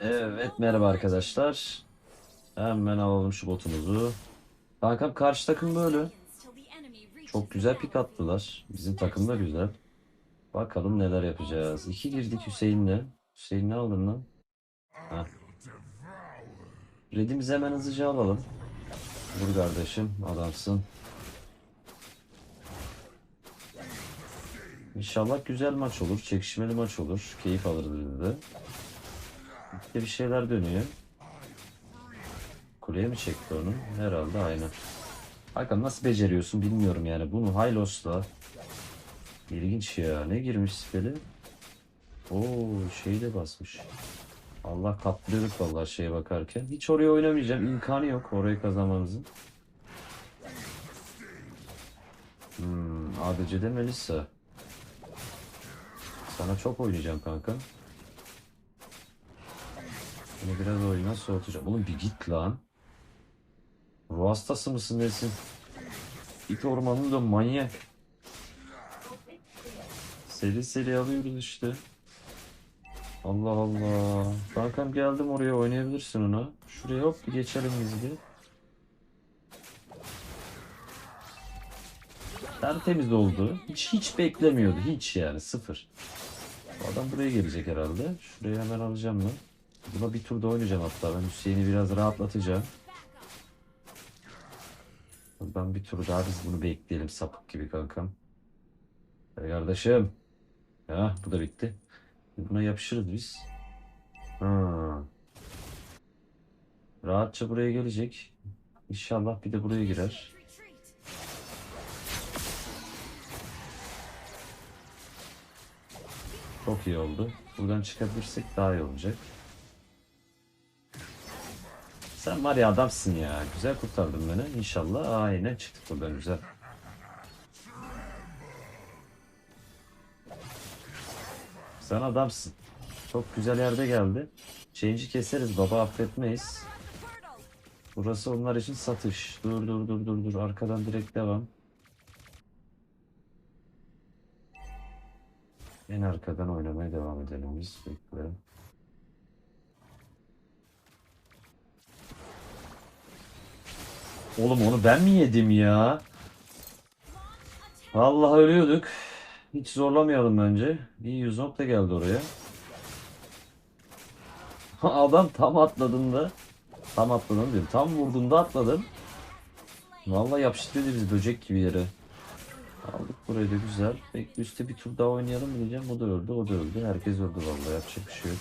Evet merhaba arkadaşlar. Hemen alalım şu botumuzu. Kankam karşı takım böyle. Çok güzel pik attılar. Bizim takım da güzel. Bakalım neler yapacağız. İki girdik Hüseyin'le. Hüseyin ne aldın lan? Heh. Redimizi hemen hızlıca alalım. Dur kardeşim adamsın. İnşallah güzel maç olur. Çekişmeli maç olur. Keyif alırız biz de. Bir şeyler dönüyor. Kuleye mi çekti onu? Herhalde aynen. Hakan nasıl beceriyorsun bilmiyorum yani. Bunu Hylos'la İlginç ya. Ne girmiş speli? Oo şeyi de basmış. Allah kaplıyorduk vallahi şeye bakarken. Hiç oraya oynamayacağım. İmkanı yok orayı kazanmamızın. Hmm, ADC'de Melissa. Sana çok oynayacağım kanka. Bunu biraz oyuna soğutacağım. Oğlum bir git lan. Ruh hastası mısın nesin? İt ormanın da manyak. Seri seri alıyoruz işte. Allah Allah. Kankam geldim oraya oynayabilirsin ona. Şuraya hop bir geçelim biz bir. Tertemiz oldu. Hiç hiç beklemiyordu. Hiç yani sıfır. Adam buraya gelecek herhalde. Şurayı hemen alacağım ben. Buna bir turda oynayacağım hatta. Ben Hüseyin'i biraz rahatlatacağım. Ben bir tur daha biz bunu bekleyelim sapık gibi kankam. Hey kardeşim. Ya bu da bitti. Buna yapışırız biz. Ha. Rahatça buraya gelecek. İnşallah bir de buraya girer. Çok iyi oldu. Buradan çıkabilirsek daha iyi olacak. Sen var ya adamsın ya. Güzel kurtardın beni. İnşallah aynen çıktık buradan güzel. Sen adamsın. Çok güzel yerde geldi. Change'i keseriz baba affetmeyiz. Burası onlar için satış. Dur dur dur dur dur. Arkadan direkt devam. En arkadan oynamaya devam edelim biz. Bekle. Oğlum onu ben mi yedim ya? Vallahi ölüyorduk. Hiç zorlamayalım bence. İyi Yuzop da geldi oraya. Adam tam atladığında tam atladım diyorum. Tam vurduğunda atladım. Vallahi yapıştırdı biz böcek gibi yere. Aldık burayı da güzel. Bekle üstte bir tur daha oynayalım diyeceğim. O da öldü, o da öldü. Herkes öldü vallahi yapacak bir şey yok.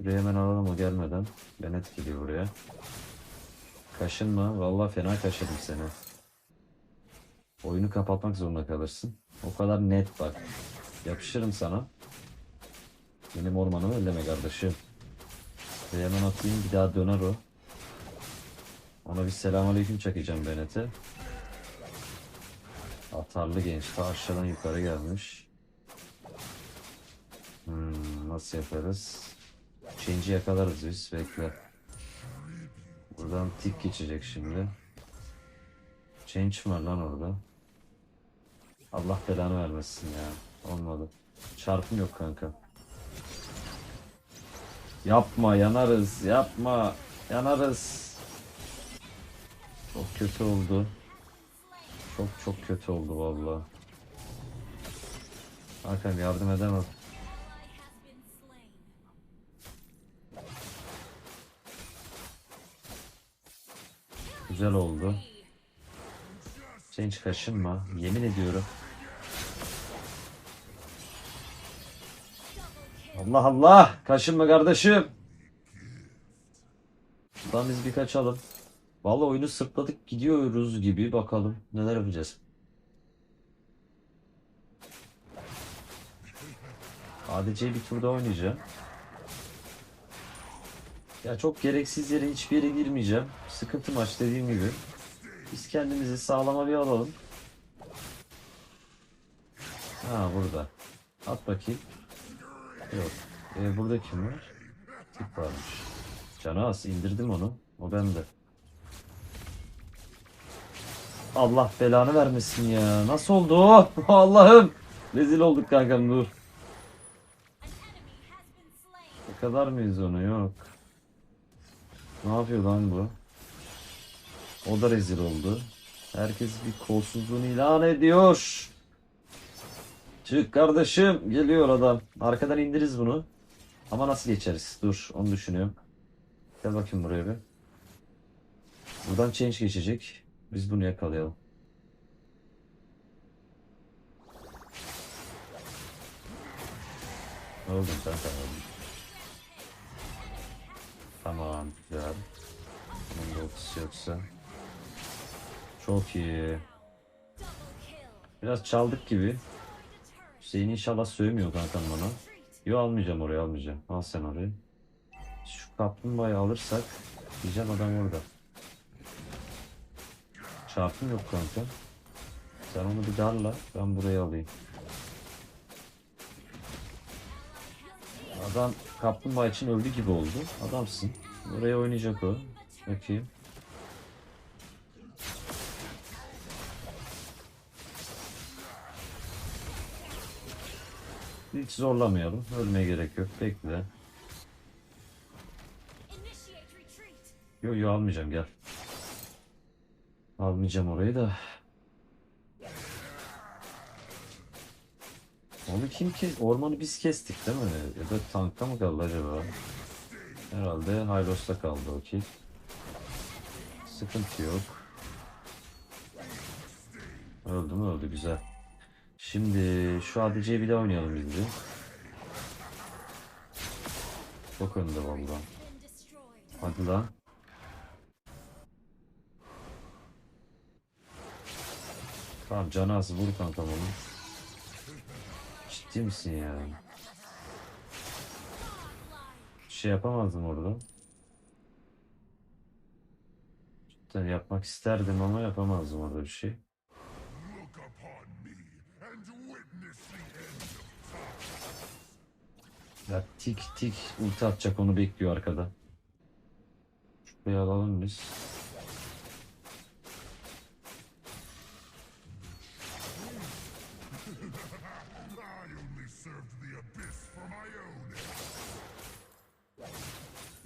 Buraya hemen alalım o gelmeden. Benet geliyor buraya. Kaşınma. Vallahi fena kaşıdım seni. Oyunu kapatmak zorunda kalırsın. O kadar net bak. Yapışırım sana. Benim ormanımı elleme kardeşim. Ve hemen atayım bir daha döner o. Ona bir selamünaleyküm çakacağım Benet'e. Atarlı genç ta aşağıdan yukarı gelmiş. Hmm, nasıl yaparız? Change'i yakalarız biz bekle. Buradan tik geçecek şimdi. Change var lan orada. Allah belanı vermesin ya. Olmadı. Çarpım yok kanka. Yapma yanarız yapma yanarız. Çok kötü oldu. Çok çok kötü oldu vallahi. Hakan yardım edemem. Güzel oldu. Sen hiç kaşınma. Yemin ediyorum. Allah Allah. Kaşınma kardeşim. Buradan biz bir kaçalım. Vallahi oyunu sırtladık gidiyoruz gibi. Bakalım neler yapacağız. ADC'yi bir turda oynayacağım. Ya çok gereksiz yere hiçbir yere girmeyeceğim. Sıkıntı maç dediğim gibi. Biz kendimizi sağlama bir alalım. Ha burada. At bakayım. Yok. Ee, burada kim var? Tip varmış. Canı az indirdim onu. O bende. Allah belanı vermesin ya. Nasıl oldu o? Allah'ım. Rezil olduk kankam dur. Ne kadar mıyız onu? Yok. Ne yapıyor lan bu? O da rezil oldu. Herkes bir kolsuzluğunu ilan ediyor. Çık kardeşim. Geliyor adam. Arkadan indiririz bunu. Ama nasıl geçeriz? Dur onu düşünüyorum. Gel bakayım buraya bir. Buradan change geçecek. Biz bunu yakalayalım. Ne oldu kanka? Tamam güzel. Bunun da ultisi yoksa. Çok iyi. Biraz çaldık gibi. Hüseyin inşallah sövmüyor kankam bana. Yo almayacağım orayı almayacağım. Al sen orayı. Şu kaplumbağayı alırsak diyeceğim adam orada. Çarpım yok kanka. Sen onu bir darla. Ben burayı alayım. Adam kaplumbağa için öldü gibi oldu. Adamsın. Buraya oynayacak o. Bakayım. Hiç zorlamayalım. Ölmeye gerek yok. Bekle. Yo yo almayacağım gel. Almayacağım orayı da. Onu kim ki? Ormanı biz kestik değil mi? Ya da tankta mı kaldı acaba? Herhalde Hyros'ta kaldı o kill. Sıkıntı yok. Öldü mü öldü güzel. Şimdi şu ADC'yi bir de oynayalım biz de. Çok önde destroyed. Hadi lan. Tamam canı az vur kankam onu. Ciddi misin ya? Şey yapamazdım orada. Cidden yapmak isterdim ama yapamazdım orada bir şey. Ya tik tik ulti atacak onu bekliyor arkada. Şurayı alalım biz.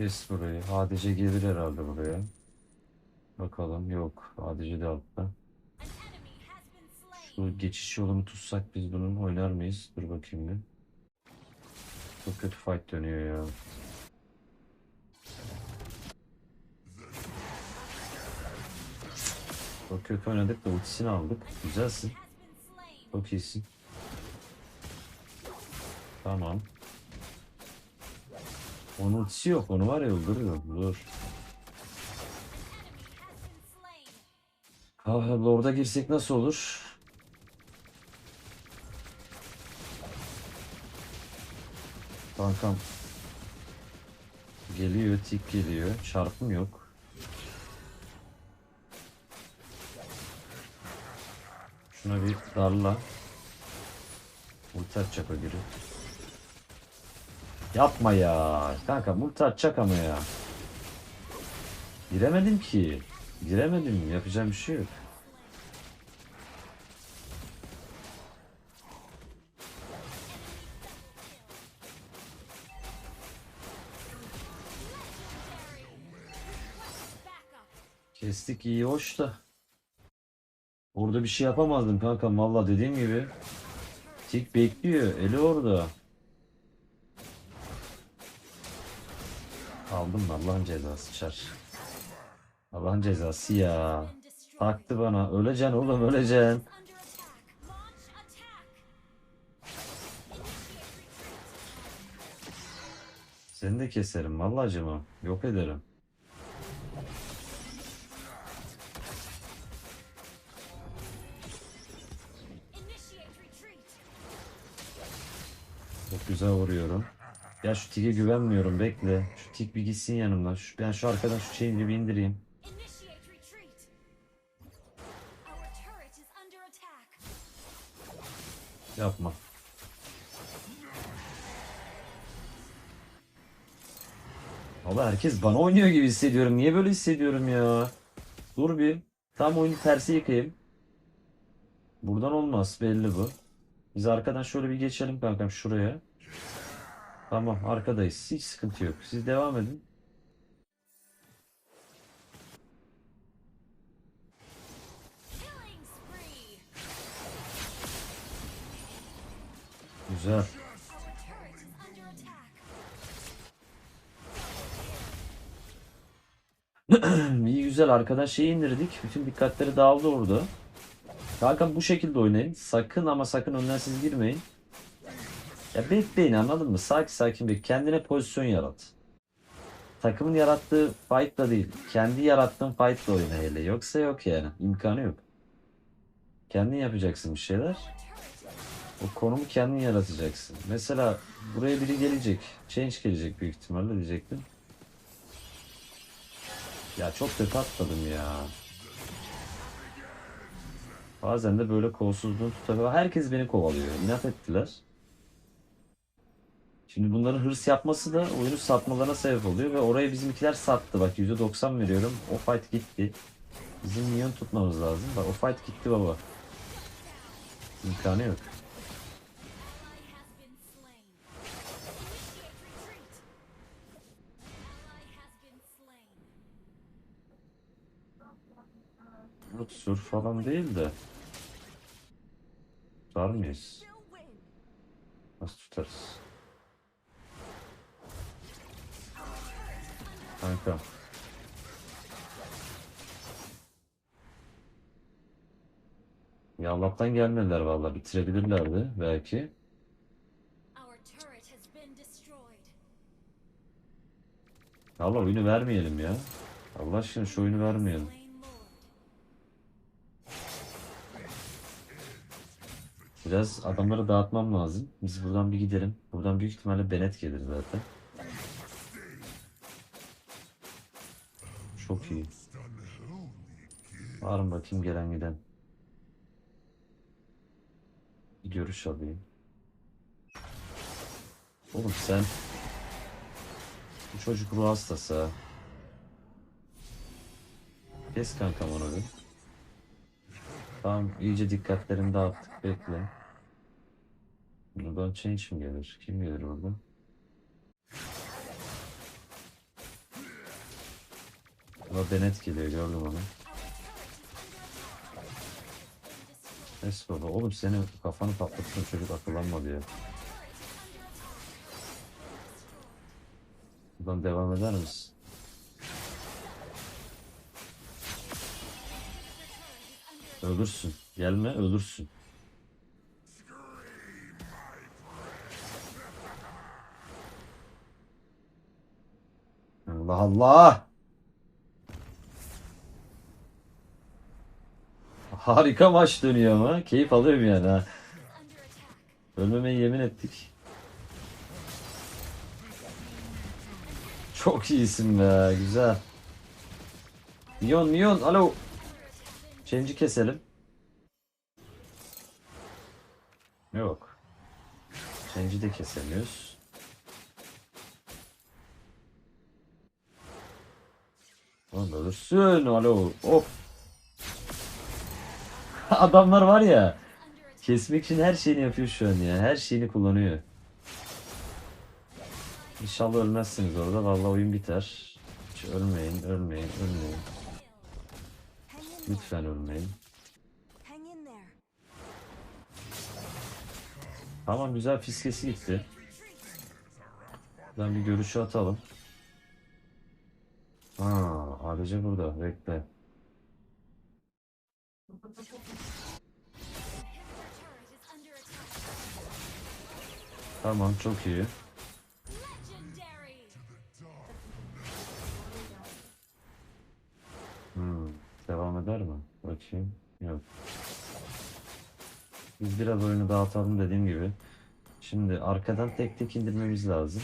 Kes burayı. ADC gelir herhalde buraya. Bakalım yok. ADC de altta. Şu geçiş yolunu tutsak biz bunun oynar mıyız? Dur bakayım bir. Çok kötü fight dönüyor ya. Çok kötü oynadık da ultisini aldık. Güzelsin. Çok iyisin. Tamam. Onun ultisi yok. Onu var ya been slain. Ah Lord'a girsek nasıl olur? Kankam. Geliyor, tik geliyor. Çarpım yok. Şuna bir darla. Ulti atacak o geri. Yapma ya. Kanka multi atacak ama ya. Giremedim ki. Giremedim. Yapacağım bir şey yok. Kestik iyi hoş da. Orada bir şey yapamazdım kankam valla dediğim gibi. Tik bekliyor. Eli orada. Aldım mı Allah'ın cezası çar. Allah'ın cezası ya. Taktı bana. Öleceksin oğlum öleceksin. Seni de keserim vallahi acımam. Yok ederim. Çok güzel vuruyorum. Ya şu tike güvenmiyorum bekle. Şu tik bir gitsin yanımdan. Şu, ben şu arkadan şu şeyini bir indireyim. Yapma. Valla herkes bana oynuyor gibi hissediyorum. Niye böyle hissediyorum ya? Dur bir. Tam oyunu tersi yıkayayım. Buradan olmaz belli bu. Biz arkadan şöyle bir geçelim kankam şuraya. Tamam arkadayız. Hiç sıkıntı yok. Siz devam edin. Güzel. İyi güzel arkadaş şeyi indirdik. Bütün dikkatleri dağıldı orada. Kankam bu şekilde oynayın. Sakın ama sakın önden siz girmeyin. Ya bekleyin anladın mı? Sakin sakin bekle. Kendine pozisyon yarat. Takımın yarattığı fight'la değil. Kendi yarattığın fight'la oyna hele. Yoksa yok yani. İmkanı yok. Kendin yapacaksın bir şeyler. O konumu kendin yaratacaksın. Mesela buraya biri gelecek. Change gelecek büyük ihtimalle diyecektim. Ya çok kötü atladım ya. Bazen de böyle kolsuzluğunu tutabiliyor. Herkes beni kovalıyor. İnat ettiler. Şimdi bunların hırs yapması da oyunu satmalarına sebep oluyor ve oraya bizimkiler sattı. Bak %90 veriyorum. O fight gitti. Bizim minyon tutmamız lazım. Bak o fight gitti baba. İmkanı yok. Yok sur falan değil de. Tutar mıyız? Nasıl tutarız? Kanka. Ya Allah'tan gelmediler vallahi bitirebilirlerdi belki. Allah oyunu vermeyelim ya. Allah aşkına şu oyunu vermeyelim. Biraz adamları dağıtmam lazım. Biz buradan bir gidelim. Buradan büyük ihtimalle Bennett gelir zaten. Çok iyi. Var mı bakayım gelen giden? Bir görüş alayım. Oğlum sen bu çocuk ruh hastası ha. Kes kankam onu bir. Tamam iyice dikkatlerini dağıttık. Bekle. Buradan change mi gelir? Kim gelir oradan? Ama Bennett geliyor gördüm onu. Es baba oğlum senin kafanı patlattın çocuk akıllanmadı ya. Buradan devam eder misin? Ölürsün. Gelme ölürsün. Allah Allah. Harika maç dönüyor ama. Keyif alıyorum yani ha. Ölmemeye yemin ettik. Çok iyisin be. Güzel. Miyon Miyon alo. Change'i keselim. Yok. Change'i de kesemiyoruz. Lan ölürsün alo. Of. Adamlar var ya. Kesmek için her şeyini yapıyor şu an ya. Her şeyini kullanıyor. İnşallah ölmezsiniz orada. Vallahi oyun biter. Hiç ölmeyin, ölmeyin, ölmeyin. Lütfen ölmeyin. Tamam güzel fiskesi gitti. Ben bir görüşü atalım. Ha, ADC burada. Bekle. Tamam çok iyi. Hmm, devam eder mi? Bakayım. Yok. Biz biraz oyunu dağıtalım dediğim gibi. Şimdi arkadan tek tek indirmemiz lazım.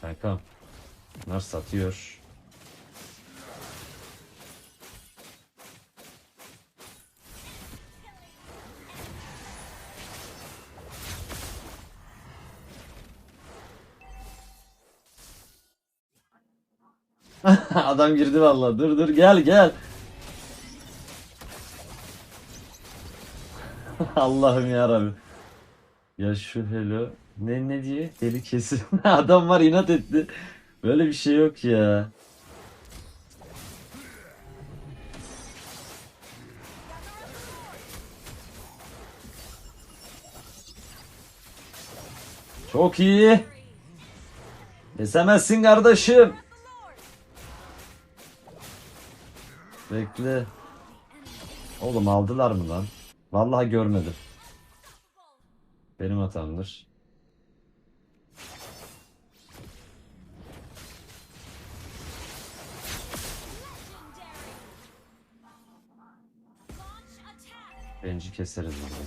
Kankam. Bunlar satıyor. Adam girdi vallahi. Dur dur gel gel. Allah'ım ya Rabbi. Ya şu hello ne ne diye deli kesin. Adam var inat etti. Böyle bir şey yok ya. Çok iyi. Kesemezsin kardeşim. Bekle. Oğlum aldılar mı lan? Vallahi görmedim. Benim hatamdır. Benci keseriz burada.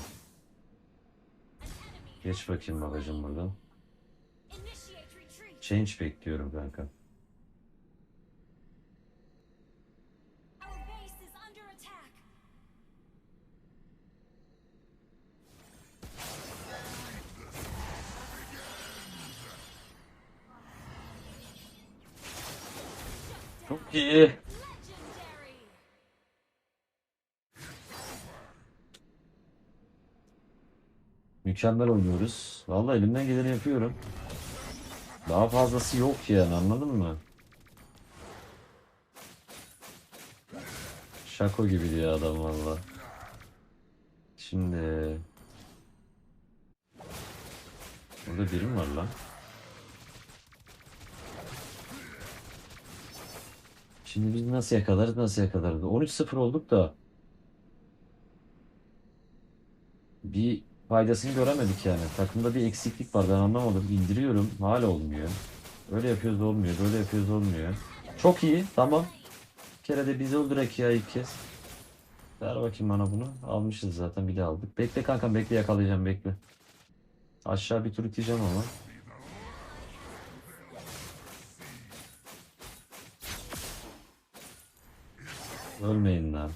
Geç bakayım babacım buradan. Change bekliyorum kanka. Legendary. Mükemmel oynuyoruz. Vallahi elimden geleni yapıyorum. Daha fazlası yok yani anladın mı? Şako gibi diyor adam valla. Şimdi... Burada biri mi var lan? Şimdi biz nasıl yakalarız nasıl yakalarız? 13-0 olduk da bir faydasını göremedik yani. Takımda bir eksiklik var ben anlamadım. İndiriyorum hala olmuyor. Öyle yapıyoruz olmuyor. Böyle yapıyoruz olmuyor. Çok iyi tamam. Bir kere de bizi öldürek ya ilk kez. Ver bakayım bana bunu. Almışız zaten bir de aldık. Bekle kankam bekle yakalayacağım bekle. Aşağı bir tur iteceğim ama. Under attack.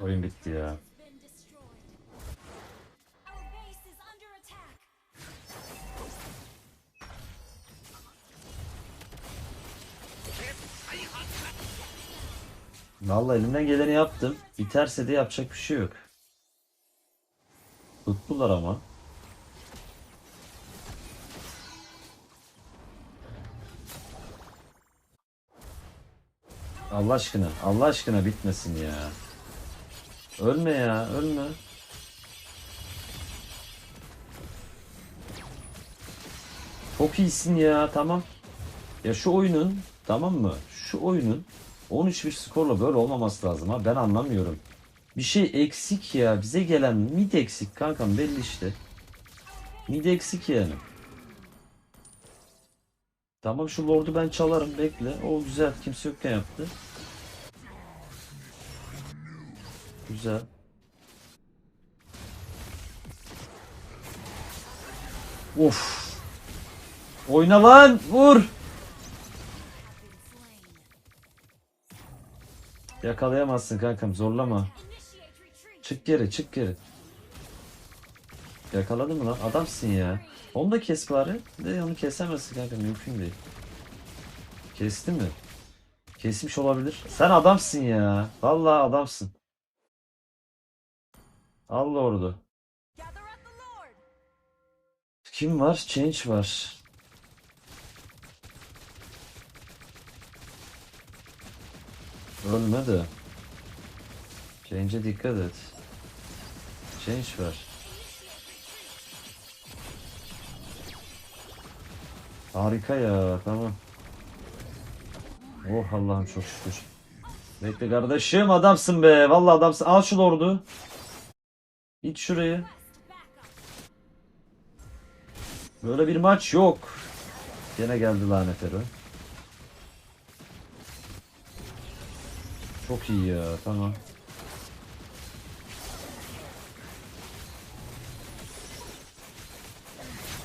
Oyun bitti ya. Vallahi elimden geleni yaptım. Biterse de yapacak bir şey yok. Tuttular ama. Allah aşkına, Allah aşkına bitmesin ya. Ölme ya, ölme. Çok iyisin ya, tamam. Ya şu oyunun, tamam mı? Şu oyunun 13-1 skorla böyle olmaması lazım ha. Ben anlamıyorum. Bir şey eksik ya. Bize gelen mid eksik kankam belli işte. Mid eksik yani. Tamam şu lordu ben çalarım bekle. O güzel kimse yokken yaptı. Güzel. Of. Oyna lan vur. Yakalayamazsın kankam zorlama. Çık geri çık geri. Yakaladın mı lan? Adamsın ya. Onu da kes bari. De onu kesemezsin kanka mümkün değil. Kesti mi? Kesmiş olabilir. Sen adamsın ya. Vallahi adamsın. Allah Lord. Kim var? Change var. Ölme de. Change'e dikkat et. Change var. Harika ya tamam. Oh Allah'ım çok şükür. Bekle kardeşim adamsın be. Vallahi adamsın. Al şu lordu. İt şurayı. Böyle bir maç yok. Gene geldi lanet Ero. Çok iyi ya tamam.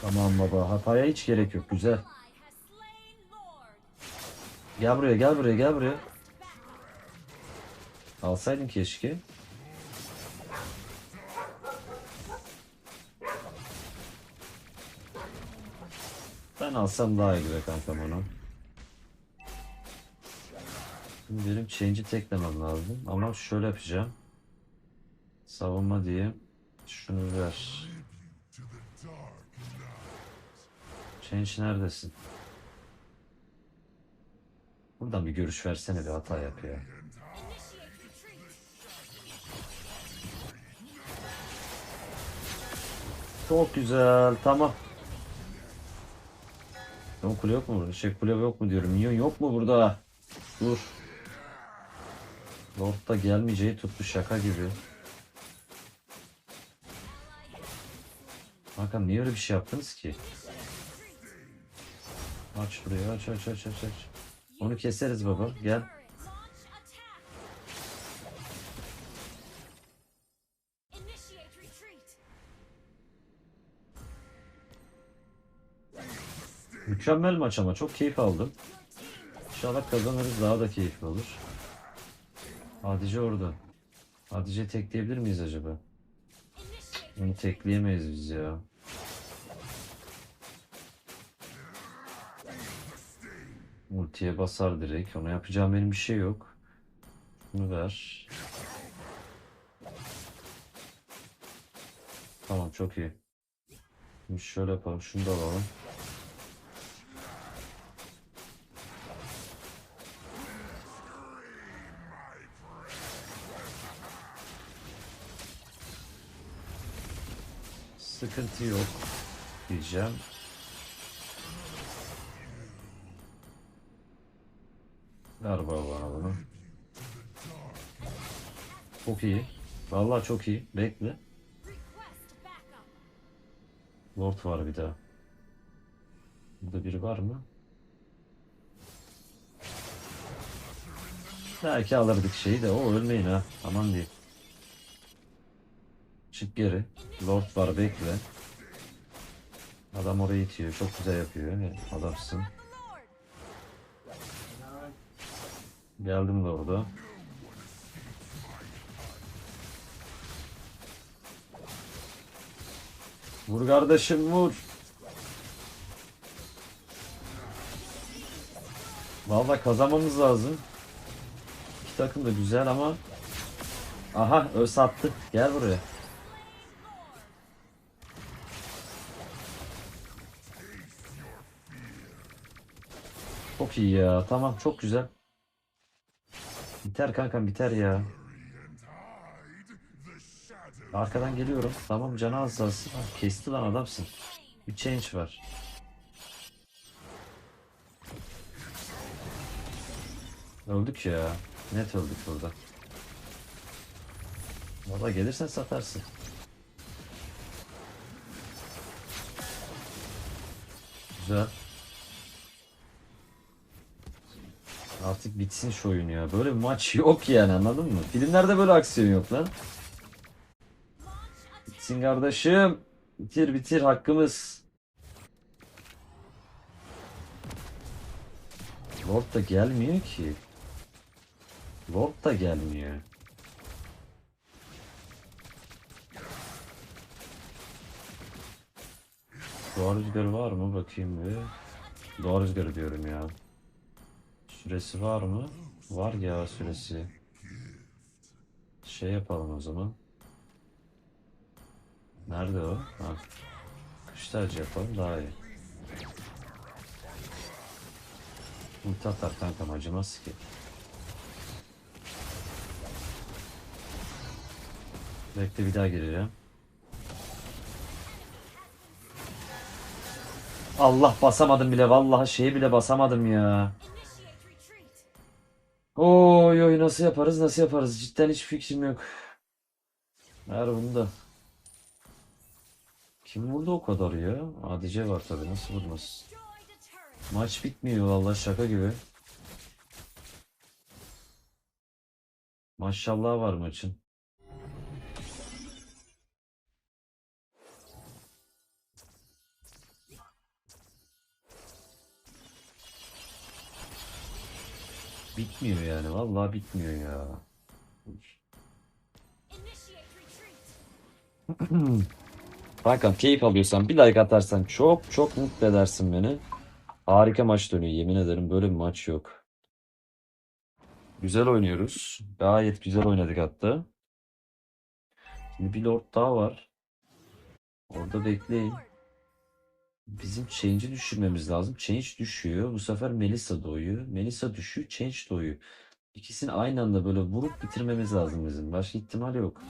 Tamam baba hataya hiç gerek yok güzel. Gel buraya gel buraya gel buraya. Alsaydın keşke. Ben alsam daha iyi be kankam onu. Şimdi benim change'i teklemem lazım ama şöyle yapacağım. Savunma diye. Şunu ver. Change neredesin? Buradan bir görüş versene bir hata yapıyor. Çok güzel. Tamam. Yok kule yok mu burada? Şey kule yok mu diyorum. Minyon yok mu burada? Dur. Lord da gelmeyeceği tuttu şaka gibi. Hakan niye öyle bir şey yaptınız ki? Aç şurayı aç aç aç aç aç. Onu keseriz baba. Gel. Mükemmel maç ama çok keyif aldım. İnşallah kazanırız daha da keyifli olur. Hadice orada. Hadice tekleyebilir miyiz acaba? Onu tekleyemeyiz biz ya. Ultiye basar direkt. Ona yapacağım benim bir şey yok. Bunu ver. Tamam çok iyi. Şimdi şöyle yapalım. Şunu da alalım. Sıkıntı yok diyeceğim. Ver baba bunu. Çok iyi. Vallahi çok iyi. Bekle. Lord var bir daha. Burada biri var mı? Belki alırdık şeyi de o ölmeyin ha. Aman diyeyim. Çık geri. Lord var bekle. Adam orayı itiyor. Çok güzel yapıyor. Adamsın. Geldim de orada. Vur kardeşim vur. Vallahi kazanmamız lazım. İki takım da güzel ama Aha ö sattı. Gel buraya. Çok iyi ya. Tamam çok güzel. Biter kankam biter ya. Arkadan geliyorum. Tamam canı. Ah, Kesti lan adamsın. Bir change var. Öldük ya. Net öldük burada. Valla gelirsen satarsın. Güzel. Artık bitsin şu oyun ya. Böyle bir maç yok yani anladın mı? Filmlerde böyle aksiyon yok lan. Bitsin kardeşim. Bitir bitir hakkımız. Lord da gelmiyor ki. Lord da gelmiyor. Doğa rüzgarı var mı? Bakayım bir. Doğa rüzgarı diyorum ya. Süresi var mı? Var ya süresi. Şey yapalım o zaman. Nerede o? Ha. Kış tacı yapalım daha iyi. Ulti atar kankam acımaz ki. Bekle bir daha gireceğim. Allah basamadım bile vallahi şeyi bile basamadım ya. Oy oy nasıl yaparız nasıl yaparız cidden hiç fikrim yok. Ver bunu da. Kim vurdu o kadar ya? Adice var tabi nasıl vurmaz. Maç bitmiyor vallahi şaka gibi. Maşallah var maçın. Bitmiyor yani vallahi bitmiyor ya. Kankam keyif alıyorsan bir like atarsan çok çok mutlu edersin beni. Harika maç dönüyor yemin ederim böyle bir maç yok. Güzel oynuyoruz. Gayet güzel oynadık hatta. Şimdi bir lord daha var. Orada bekleyin. Bizim change'i düşürmemiz lazım. Change düşüyor. Bu sefer Melissa doğuyor. Melissa düşüyor. Change doğuyor. İkisini aynı anda böyle vurup bitirmemiz lazım bizim. Başka ihtimal yok.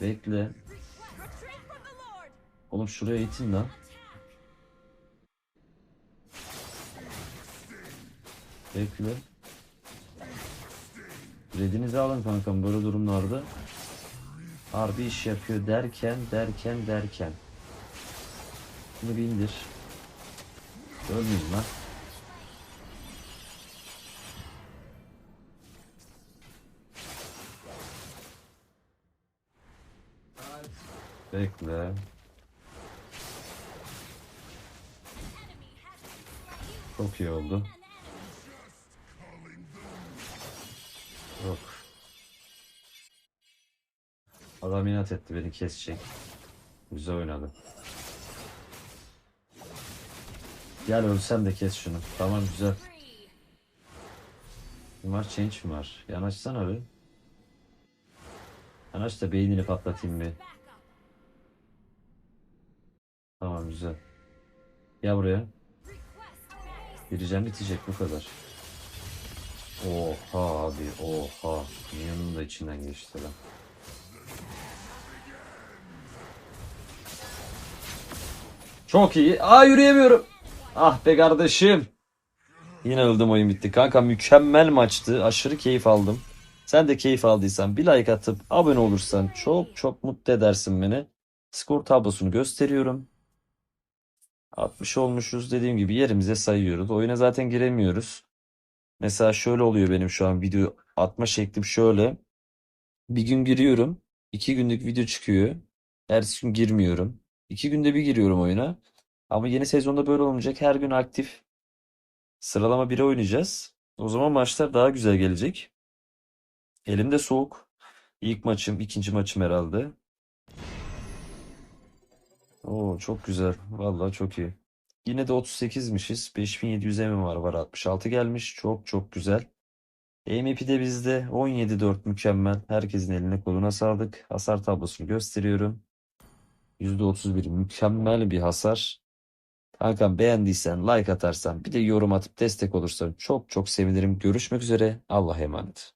Bekle. Oğlum şuraya itin lan. Bekle. Redinizi alın kankam böyle durumlarda. Harbi iş yapıyor derken derken derken. Bunu bir indir. Ölmeyeyim lan. Bekle. Çok iyi oldu. Yok. Adam inat etti beni kesecek. Güzel oynadı. Gel ölsem de kes şunu. Tamam güzel. Kim var? Change mi var? Yanaşsana bir. Yanaş da beynini patlatayım bir. Tamam güzel. Gel buraya. Gireceğim bitecek bu kadar. Oha abi oha. Minyonun da içinden geçti lan. Çok iyi. Aa yürüyemiyorum. Ah be kardeşim. Yine öldüm oyun bitti. Kanka mükemmel maçtı. Aşırı keyif aldım. Sen de keyif aldıysan bir like atıp abone olursan çok çok mutlu edersin beni. Skor tablosunu gösteriyorum. 60 olmuşuz dediğim gibi yerimize sayıyoruz. Oyuna zaten giremiyoruz. Mesela şöyle oluyor benim şu an video atma şeklim şöyle. Bir gün giriyorum. iki günlük video çıkıyor. Ertesi gün girmiyorum. İki günde bir giriyorum oyuna. Ama yeni sezonda böyle olmayacak. Her gün aktif. Sıralama 1'e oynayacağız. O zaman maçlar daha güzel gelecek. Elimde soğuk. İlk maçım, ikinci maçım herhalde. Oo çok güzel. Vallahi çok iyi. Yine de 38'mişiz. 5700 mi var var 66 gelmiş. Çok çok güzel. MVP de bizde 17-4 mükemmel. Herkesin eline koluna sağlık. Hasar tablosunu gösteriyorum. %31 mükemmel bir hasar. Kankam beğendiysen like atarsan bir de yorum atıp destek olursan çok çok sevinirim. Görüşmek üzere. Allah'a emanet.